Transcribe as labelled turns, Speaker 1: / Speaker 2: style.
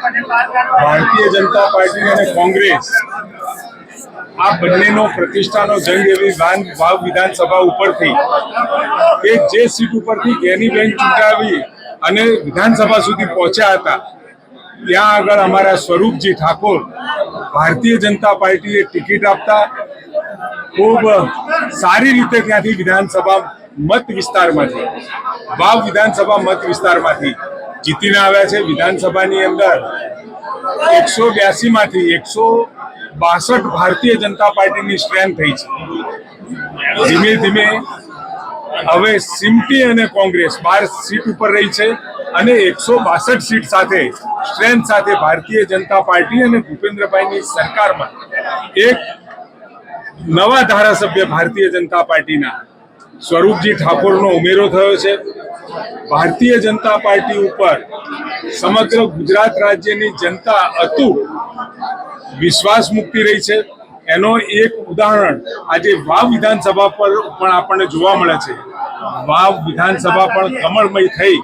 Speaker 1: Bharatiya Janata party અને કોંગ્રેસ આ બંનેનો પ્રતિષ્ઠાનો જંગ એવી વાન વિધાનસભા ઉપરથી કે જે સીટ ઉપરથી ગેનીબેન ચૂંટાવી અને વિધાનસભા સુધી પહોંચ્યા હતા, ત્યાં આગળ અમારા સ્વરૂપજી ઠાકોર ભારતીય જનતા પાર્ટીએ ટિકિટ આપતા ખૂબ સારી રીતે ત્યાંથી વિધાનસભા મત વિસ્તારમાંથી, વાવ વિધાનસભા મત વિસ્તારમાંથી જીતીને આવ્યા છે વિધાનસભાની અંદર. એકસો બ્યાસી માંથી એકસો બાસઠ ભારતીય જનતા પાર્ટીની સ્ટ્રેન્થ થઈ છે. ધીમે ધીમે હવે સિમ્પી અને કોંગ્રેસ બાર સીટ ઉપર રહી છે અને એકસો બાસઠ સીટ સાથે સ્ટ્રેન્થ સાથે ભારતીય જનતા પાર્ટી અને ભૂપેન્દ્રભાઈની સરકારમાં એક નવા ધારાસભ્ય ભારતીય જનતા પાર્ટીના સ્વરૂપજી ઠાકોરનો ઉમેરો થયો છે. ભારતીય જનતા પાર્ટી ઉપર સમગ્ર ગુજરાત રાજ્યની જનતા અતૂટ વિશ્વાસ મૂકતી રહી છે. એનો એક ઉદાહરણ આજે વાવ વિધાનસભા પર પણ આપણને જોવા મળે છે. વાવ વિધાનસભા પણ કમળમય થઈ